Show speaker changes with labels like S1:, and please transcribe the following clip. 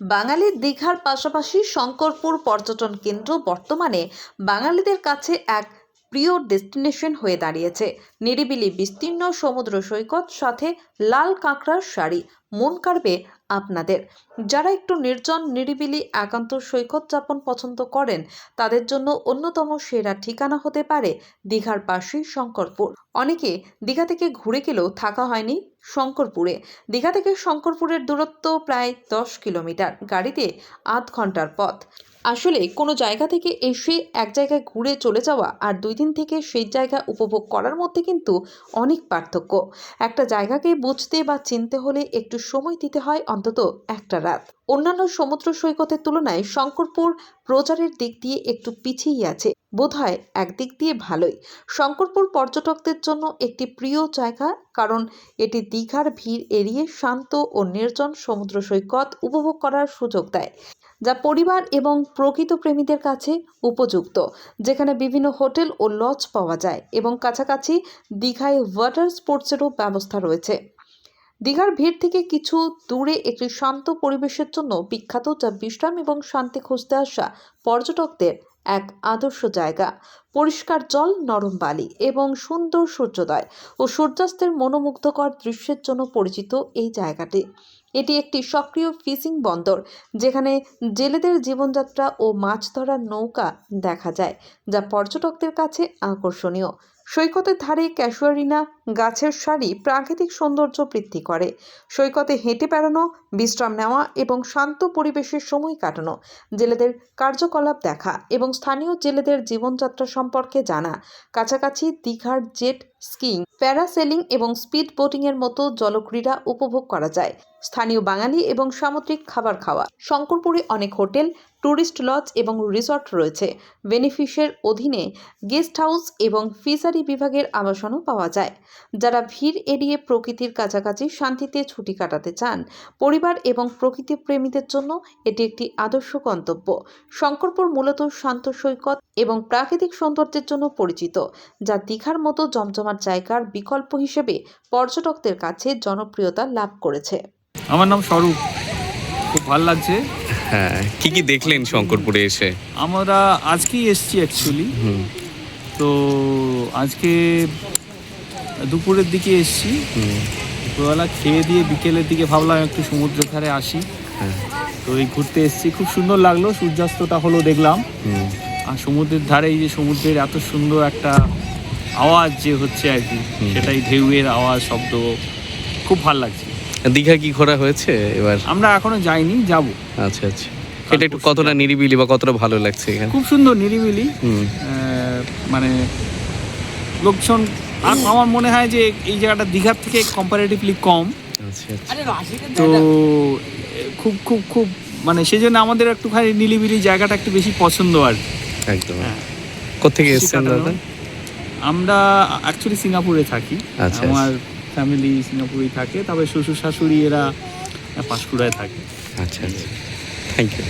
S1: বাঙালির দীঘার পাশাপাশি শঙ্করপুর পর্যটন কেন্দ্র বর্তমানে বাঙালিদের কাছে এক প্রিয় ডেস্টিনেশন হয়ে দাঁড়িয়েছে। নিরিবিলি বিস্তীর্ণ সমুদ্র সৈকত, সাথে লাল কাঁকড়ার শাড়ি মন কাড়বে আপনাদের। যারা একটু নির্জন, নিরিবিলি, একান্ত সৈকত যাপন পছন্দ করেন, তাদের জন্য অন্যতম সেরা ঠিকানা হতে পারে দীঘার পাশেই শঙ্করপুর। অনেকে দীঘা থেকে ঘুরে গেলেও থাকা হয়নি শঙ্করপুরে। দীঘা থেকে শঙ্করপুরের দূরত্ব প্রায় দশ কিলোমিটার। গাড়িতে আধ ঘণ্টার পথ। আসলে কোনো জায়গা থেকে এসে এক জায়গায় ঘুরে চলে যাওয়া আর দুই দিন থেকে সেই জায়গা উপভোগ করার মধ্যে কিন্তু অনেক পার্থক্য। একটা জায়গাকে বুঝতে বা চিনতে হলে একটু সময় দিতে হয় অন্তত একটা রাত। অন্যান্য সমুদ্র সৈকতের তুলনায় শঙ্করপুর প্রচারের দিক দিয়ে একটু পিছিয়ে আছে, বোধহয় একদিক দিয়ে ভালোই। শঙ্করপুর পর্যটকদের জন্য একটি প্রিয় জায়গা কারণ এটি দীঘার ভিড় এড়িয়ে শান্ত ও নির্জন সমুদ্র সৈকত উপভোগ করার সুযোগ দেয়। যা পরিবার এবং প্রকৃত প্রেমীদের কাছে উপযুক্ত, যেখানে বিভিন্ন হোটেল ও লজ পাওয়া যায় এবং কাছাকাছি দীঘায় ওয়াটার স্পোর্টসেরও ব্যবস্থা রয়েছে। দীঘার ভিড় থেকে কিছু দূরে একটি শান্ত পরিবেশের জন্য বিখ্যাত যা বিশ্রাম এবং শান্তি খুঁজতে আসা পর্যটকদের এক আদর্শ জায়গা। পরিষ্কার জল, নরম বালি এবং সুন্দর সূর্যোদয় ও সূর্যাস্তের মনোমুগ্ধকর দৃশ্যের জন্য পরিচিত এই জায়গাটি। এটি একটি সক্রিয় ফিশিং বন্দর যেখানে জেলেদের জীবনযাত্রা ও মাছ ধরার নৌকা দেখা যায়, যা পর্যটকদের কাছে আকর্ষণীয়। সৈকতের ধারে ক্যাশুয়ারিনা গাছের সারি প্রাকৃতিক সৌন্দর্য বৃদ্ধি করে। সৈকতে হেঁটে বেড়ানো, বিশ্রাম নেওয়া এবং শান্ত পরিবেশের সময় কাটানো, জেলেদের কার্যকলাপ দেখা এবং স্থানীয় জেলেদের জীবনযাত্রা সম্পর্কে জানা। কাছাকাছি দীঘার জেট স্কিং প্যারাসেলিং এবং স্পিড বোটিংয়ের মতো জলক্রীড়া উপভোগ করা যায়। স্থানীয় বাঙালি এবং সামুদ্রিক খাবার খাওয়া। শঙ্করপুরে অনেক হোটেল ট্যুরিস্ট লজ এবং রিসর্ট রয়েছে। বেনিফিশের অধীনে গেস্ট হাউস এবং ফিশারি বিভাগের আবাসনও পাওয়া যায়। যারা ভিড় এড়িয়ে প্রকৃতির কাছাকাছি শান্তিতে ছুটি কাটাতে চান পরিবার এবং প্রকৃতি প্রেমীদের জন্য এটি একটি আদর্শ গন্তব্য। শঙ্করপুর মূলত শান্ত সৈকত এবং প্রাকৃতিক সৌন্দর্যের জন্য পরিচিত যা দীঘার মতো জমজমাট জায়গার বিকল্প হিসেবে পর্যটকদের কাছে জনপ্রিয়তা লাভ করেছে।
S2: আমার নাম স্বরূপ। খুব ভালো লাগছে।
S3: হ্যাঁ কি কি দেখলেন শঙ্করপুরে এসে?
S2: আমরা আজকেই এসছি অ্যাকচুয়ালি তো আজকে দুপুরের দিকে এসছি। দুপুরবেলা খেয়ে দিয়ে বিকেলের দিকে ভাবলাম একটু সমুদ্রের ধারে আসি।
S3: হ্যাঁ।
S2: তো এই ঘুরতে এসছি। খুব সুন্দর লাগল সূর্যাস্তটা হলো দেখলাম। আর সমুদ্রের ধারে এই যে সমুদ্রের এত সুন্দর একটা আওয়াজ যে হচ্ছে আর কি। সেটাই ঢেউয়ের আওয়াজ শব্দ খুব ভালো লাগছে।
S3: দীঘা কি ঘোরা হয়েছে এবার?
S2: আমরা এখনও যাইনি যাব।
S3: আচ্ছা আচ্ছা। এটা একটু কতটা নিরিবিলি বা কতটা ভালো লাগছে এখানে?
S2: খুব সুন্দর নিরিবিলি। মানে লোকজন আর আমার মনে হয় যে এই জায়গাটা দীঘার থেকে কম্পারেটিভলি কম।
S3: আচ্ছা আচ্ছা।
S2: তো খুব খুব খুব মানে সেই জন্য আমাদের একটুখানি নিলিবিলি জায়গাটা একটু বেশি পছন্দ আর কি।
S3: একদম।
S2: হ্যাঁ।
S3: কোথেকে এসেছেন দাদা?
S2: আমরা অ্যাকচুয়ালি সিঙ্গাপুরে থাকি।
S3: আচ্ছা,
S2: আমার ফ্যামিলি সিঙ্গাপুরেই থাকে তবে শ্বশুর শাশুড়ি এরা পাঁশকুড়ায় থাকে।
S3: আচ্ছা আচ্ছা। Thank you